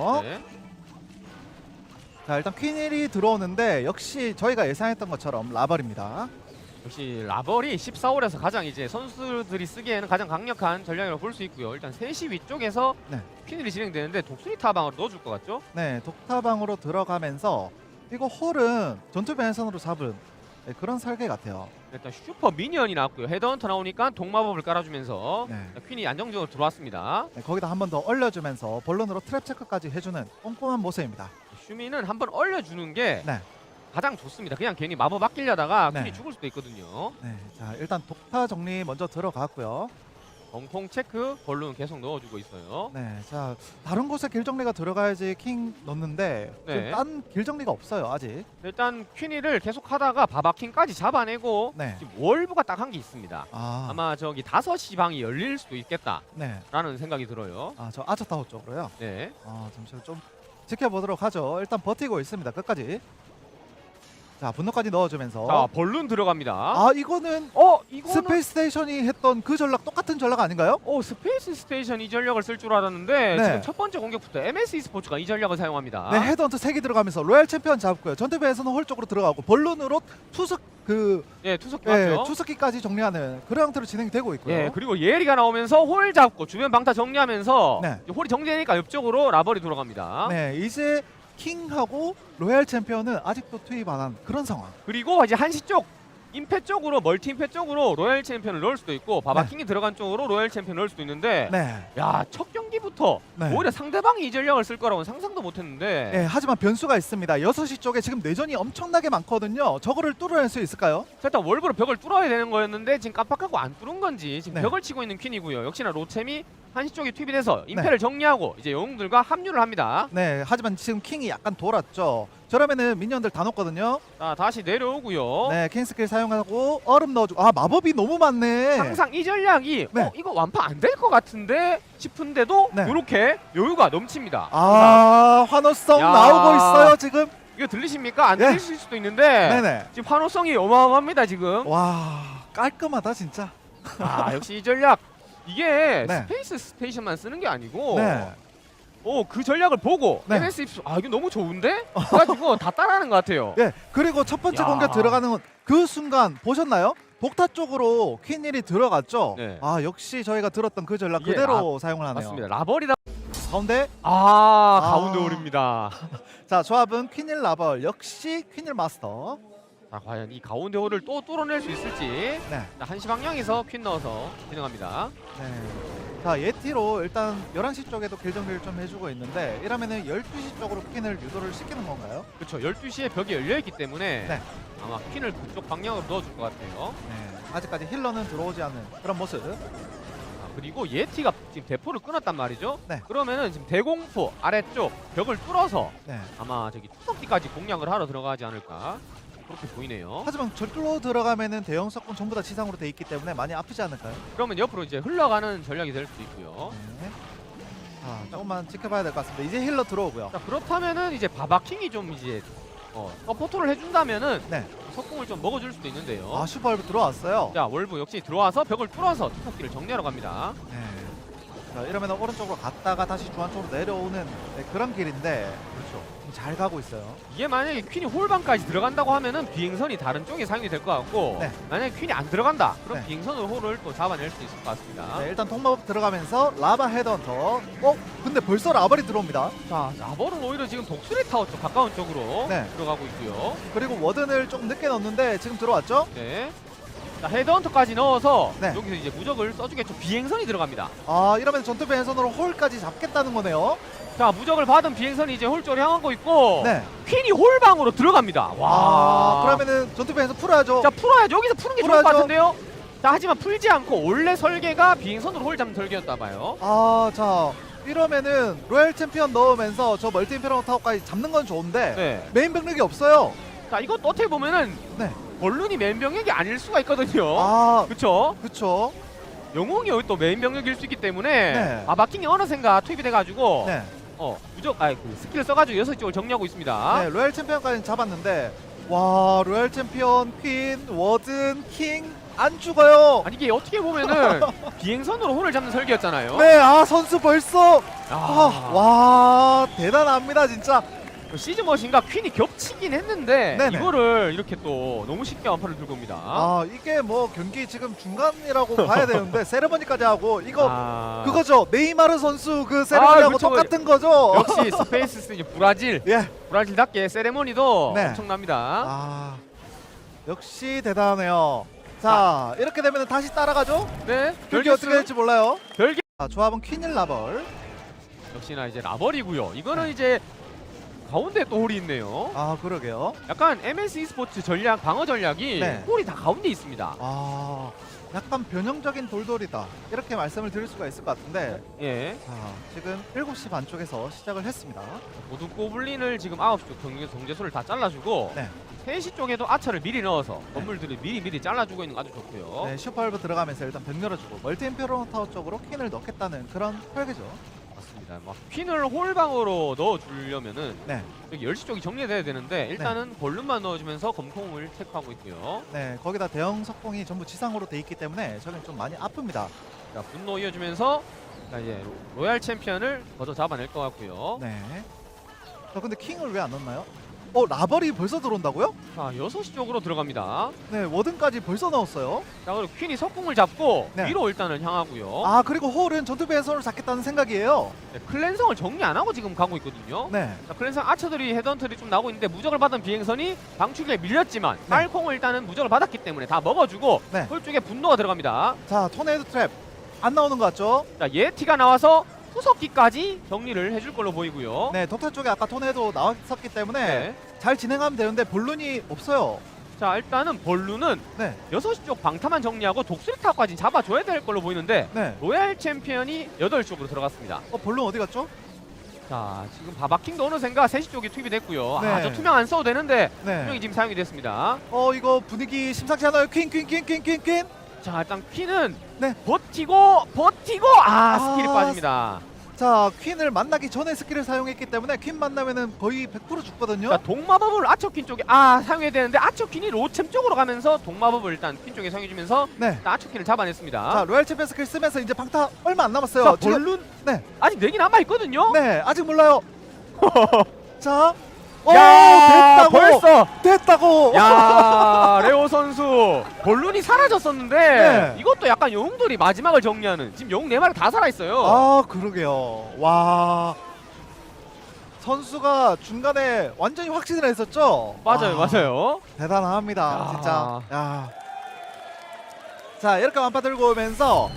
어? 네. 자 일단 퀸일이 들어오는데 역시 저희가 예상했던 것처럼 라벌입니다. 역시 라벌이 14홀에서 가장 이제 선수들이 쓰기에는 가장 강력한 전략이라고 볼 수 있고요. 일단 3시 위쪽에서 네. 퀸일이 진행되는데 독수리 타방으로 넣어줄 것 같죠? 네 독타방으로 들어가면서 이거 홀은 전투 변선으로 잡은 네, 그런 설계 같아요. 일단 슈퍼 미니언이 나왔고요. 헤드헌터 나오니까 동마법을 깔아주면서 네. 퀸이 안정적으로 들어왔습니다. 네, 거기다 한 번 더 얼려주면서 본론으로 트랩 체크까지 해주는 꼼꼼한 모습입니다. 슈미는 한 번 얼려주는 게 네. 가장 좋습니다. 그냥 괜히 마법 아끼려다가 네. 퀸이 죽을 수도 있거든요. 네, 자 일단 독타 정리 먼저 들어갔고요. 정통 체크, 볼룬 계속 넣어주고 있어요. 네, 자 다른 곳에 길 정리가 들어가야지 킹 넣는데 네. 딴길 정리가 없어요 아직. 일단 퀸이를 계속 하다가 바바킹까지 잡아내고 네. 지금 월브가 딱 한 게 있습니다. 아, 아 마 저기 5시 방이 열릴 수도 있겠다라는 네. 생각이 들어요. 아 저 아차타워 쪽으로요. 네. 아 잠시만 좀 지켜보도록 하죠. 일단 버티고 있습니다. 끝까지. 자 분노까지 넣어주면서. 자, 볼룬 들어갑니다. 아 이거는 어, 이거는 스페이스 스테이션이 했던 그 전략 똑같은 전략 아닌가요? 오 스페이스 스테이션 이 전략을 쓸 줄 알았는데 네. 지금 첫 번째 공격부터 MSE 스포츠가 이 전략을 사용합니다. 네 헤드헌트 3개 들어가면서 로얄 챔피언 잡고요. 전투배에서는 홀 쪽으로 들어가고 본론으로 투석 그 예, 투석 예, 맞죠? 투석기까지 정리하는 그런 형태로 진행이 되고 있고요. 예, 그리고 예리가 나오면서 홀 잡고 주변 방타 정리하면서 네. 이제 홀이 정리되니까 옆쪽으로 라벌이 돌아갑니다. 네 이제 킹하고 로얄 챔피언은 아직도 투입 안 한 그런 상황. 그리고 이제 한시 쪽 임페 쪽으로 멀티 임페 쪽으로 로얄 챔피언을 넣을 수도 있고 네. 바바킹이 들어간 쪽으로 로얄 챔피언을 넣을 수도 있는데 네. 야 첫 경기부터 네. 오히려 상대방이 이 전략을 쓸 거라고는 상상도 못했는데 네, 하지만 변수가 있습니다. 6시 쪽에 지금 내전이 엄청나게 많거든요. 저거를 뚫어낼 수 있을까요? 자, 일단 월브로 벽을 뚫어야 되는 거였는데 지금 깜빡하고 안 뚫은 건지 지금 네. 벽을 치고 있는 퀸이고요. 역시나 로챔이 한시 쪽에 투입이 돼서 네. 임페를 정리하고 이제 영웅들과 합류를 합니다. 네, 하지만 지금 킹이 약간 돌았죠. 저러면은 미니언들 다 녹거든요. 자 다시 내려오고요. 네, 킹 스킬 사용하고 얼음 넣어주고 아 마법이 너무 많네. 항상 이 전략이 네. 어, 이거 완파 안 될 것 같은데 싶은데도 네. 이렇게 여유가 넘칩니다. 아 환호성 야. 나오고 있어요 지금. 이거 들리십니까? 안 네. 들리실 수도 있는데 네네. 지금 환호성이 어마어마합니다 지금. 와 깔끔하다 진짜. 아 역시 이 전략 이게 네. 스페이스 스테이션만 쓰는 게 아니고 네. 오그 전략을 보고 네. MS 입수 아 이거 너무 좋은데? 그래가지고 다 따라하는 것 같아요. 예 그리고 첫 번째 야. 공격 들어가는 그 순간 보셨나요? 복타 쪽으로 퀸일이 들어갔죠. 네. 아 역시 저희가 들었던 그 전략 이게 그대로 사용을 하네요. 맞습니다. 라벌이다. 가운데 아, 아. 가운데 홀입니다. 자 조합은 퀸일 라벌 역시 퀸일 마스터. 자 과연 이 가운데 홀을 또 뚫어낼 수 있을지. 네. 자, 한시 방향에서 퀸 넣어서 진행합니다. 네. 자 예티로 일단 11시 쪽에도 길 정리를 좀 해주고 있는데 이러면은 12시 쪽으로 퀸을 유도를 시키는 건가요? 그렇죠. 12시에 벽이 열려 있기 때문에 네. 아마 퀸을 그쪽 방향으로 넣어줄 것 같아요. 네. 아직까지 힐러는 들어오지 않는 그런 모습. 아, 그리고 예티가 지금 대포를 끊었단 말이죠. 네. 그러면은 지금 대공포 아래쪽 벽을 뚫어서 네. 아마 저기 투석기까지 공략을 하러 들어가지 않을까 그렇게 보이네요. 하지만 절로 들어가면은 대형 석군 전부 다 지상으로 돼 있기 때문에 많이 아프지 않을까요? 그러면 옆으로 이제 흘러가는 전략이 될 수도 있고요. 네. 자 조금만 지켜봐야 될 것 같습니다. 이제 힐러 들어오고요. 자 그렇다면은 이제 바바킹이 좀 이제 어, 서포터를 해준다면은 네. 석궁을 좀 먹어줄 수도 있는데요. 아 슈퍼얼브 들어왔어요. 자 월브 역시 들어와서 벽을 뚫어서 투석기를 정리하러 갑니다. 네. 자 이러면 오른쪽으로 갔다가 다시 중앙 쪽으로 내려오는 네, 그런 길인데 그렇죠. 지금 잘 가고 있어요. 이게 만약에 퀸이 홀방까지 들어간다고 하면은 비행선이 다른 쪽에 사용이 될 것 같고 네. 만약에 퀸이 안 들어간다 그럼 네. 비행선으로 홀을 또 잡아낼 수 있을 것 같습니다. 네, 일단 통마법 들어가면서 라바 헤드헌터. 어? 근데 벌써 라발이 들어옵니다. 자 라벌은 오히려 지금 독수리 타워 쪽 가까운 쪽으로 네. 들어가고 있고요. 그리고 워든을 조금 늦게 넣었는데 지금 들어왔죠? 네. 자 헤드헌터까지 넣어서 네. 여기서 이제 무적을 써주겠죠. 비행선이 들어갑니다. 아 이러면 전투 배선으로 홀까지 잡겠다는 거네요. 자 무적을 받은 비행선이 이제 홀 쪽으로 향하고 있고 네. 퀸이 홀방으로 들어갑니다. 와. 아 그러면은 전투 배선 풀어야죠. 자 풀어야죠. 여기서 푸는 게 좋을 것 풀어야죠. 같은데요. 자 하지만 풀지 않고 원래 설계가 비행선으로 홀 잡는 설계였다 봐요. 아, 자 이러면은 로얄 챔피언 넣으면서 저 멀티 임페러 타워까지 잡는 건 좋은데 네. 메인 병력이 없어요. 자 이것도 어떻게 보면은 네. 벌룬이 메인 병력이 아닐 수가 있거든요. 아, 그쵸? 그쵸. 영웅이 여기 또 메인 병력일 수 있기 때문에 네. 아 마킹이 어느샌가 투입이 돼가지고 네, 어 무적 아그 스킬을 써가지고 여섯 쪽을 정리하고 있습니다. 네, 로얄 챔피언까지 잡았는데 와 로얄 챔피언, 퀸, 워든, 킹 안 죽어요. 아니 이게 어떻게 보면은 비행선으로 혼을 잡는 설계였잖아요. 네, 아 선수 벌써 아, 아, 와 대단합니다 진짜. 시즈 머신과 퀸이 겹치긴 했는데 네네. 이거를 이렇게 또 너무 쉽게 완파를 들고 옵니다. 아 이게 뭐 경기 지금 중간이라고 봐야 되는데 세레머니까지 하고 이거 아, 그거죠 네이마르 선수 그 세레머니하고 그렇죠. 똑같은 거죠. 역시 스페이스 브라질 예. 브라질답게 세레모니도 네. 엄청납니다. 아 역시 대단해요. 자 이렇게 되면 다시 따라가죠. 네, 경기 별개수, 어떻게 될지 몰라요. 별개 자 조합은 퀸일 라벌. 역시나 이제 라벌이고요. 이거는 이제 가운데 또 홀이 있네요. 아 그러게요. 약간 MS e스포츠 전략 방어 전략이 네. 홀이 다 가운데 있습니다. 아 약간 변형적인 돌돌이다 이렇게 말씀을 드릴 수가 있을 것 같은데 예, 자 지금 7시 반 쪽에서 시작을 했습니다. 모두 고블린을 지금 9시 경계 정제소를 다 잘라주고 네. 3시 쪽에도 아처를 미리 넣어서 건물들을 미리 미리 잘라주고 있는 거 아주 좋고요. 네, 슈퍼얼브 들어가면서 일단 벽 열어주고 멀티 임페로 타워 쪽으로 퀸을 넣겠다는 그런 설계죠. 맞습니다. 막 퀸을 홀방으로 넣어주려면은 네, 여기 10시 쪽이 정리돼야 되는데 일단은 볼륨만 넣어주면서 검콩을 체크하고 있고요. 네 거기다 대형 석공이 전부 지상으로 돼 있기 때문에 저긴 좀 많이 아픕니다. 자, 분노 이어주면서 자, 이제 로- 로얄 챔피언을 거저 잡아낼 것 같고요. 네. 저 근데 킹을 왜 안 넣나요? 어 라벌이 벌써 들어온다고요? 자, 6시 쪽으로 들어갑니다. 네 워든까지 벌써 넣었어요. 자, 그리고 퀸이 석궁을 잡고 네. 위로 일단은 향하고요. 아 그리고 홀은 전투배의 손을 잡겠다는 생각이에요. 네, 클랜성을 정리 안 하고 지금 가고 있거든요. 네. 자, 클랜성 아처들이 헤던트리 좀 나오고 있는데 무적을 받은 비행선이 방출기에 밀렸지만 네. 빨콩을 일단은 무적을 받았기 때문에 다 먹어주고 네. 홀 쪽에 분노가 들어갑니다. 자 토네이도 트랩 안 나오는 것 같죠? 자, 예티가 나와서 후석기까지 정리를 해줄 걸로 보이고요. 네 독타 쪽에 아까 토네이도 나왔었기 때문에 네. 잘 진행하면 되는데 본론이 없어요. 자, 일단은 벌루는 네. 6시 쪽 방타만 정리하고 독수리 타까지 잡아줘야 될 걸로 보이는데 네. 로얄 챔피언이 8쪽으로 들어갔습니다. 어 본론 어디 갔죠? 자, 지금 바바킹도 어느샌가 3시 쪽에 투입이 됐고요. 네. 아, 저 투명 안 써도 되는데 네. 투명이 지금 사용이 됐습니다. 어 이거 분위기 심상치 않아요. 퀸 퀸 퀸 퀸 퀸 퀸. 자, 일단 퀸은 네. 버티고 버티고 아, 아, 스킬이 빠집니다. 자 퀸을 만나기 전에 스킬을 사용했기 때문에 퀸 만나면은 거의 100% 죽거든요. 자, 동마법을 아처퀸 쪽에 아 사용해야 되는데 아처퀸이 로챔 쪽으로 가면서 동마법을 일단 퀸 쪽에 사용해주면서 네. 일단 아처퀸을 잡아냈습니다. 자 로얄 챔피언 스킬 쓰면서 이제 방타 얼마 안 남았어요. 자, 지금 네. 아직 4개 남아 있거든요. 네 아직 몰라요. 자. 오 야, 됐다고 벌써 됐다고. 야 레오 선수 볼룬이 사라졌었는데 네. 이것도 약간 영웅들이 마지막을 정리하는 지금 영웅 네 마리 다 살아 있어요. 아 그러게요. 와 선수가 중간에 완전히 확신을 했었죠. 맞아요, 와, 맞아요. 대단합니다, 야. 진짜. 야. 자 이렇게 완파 들고 오면서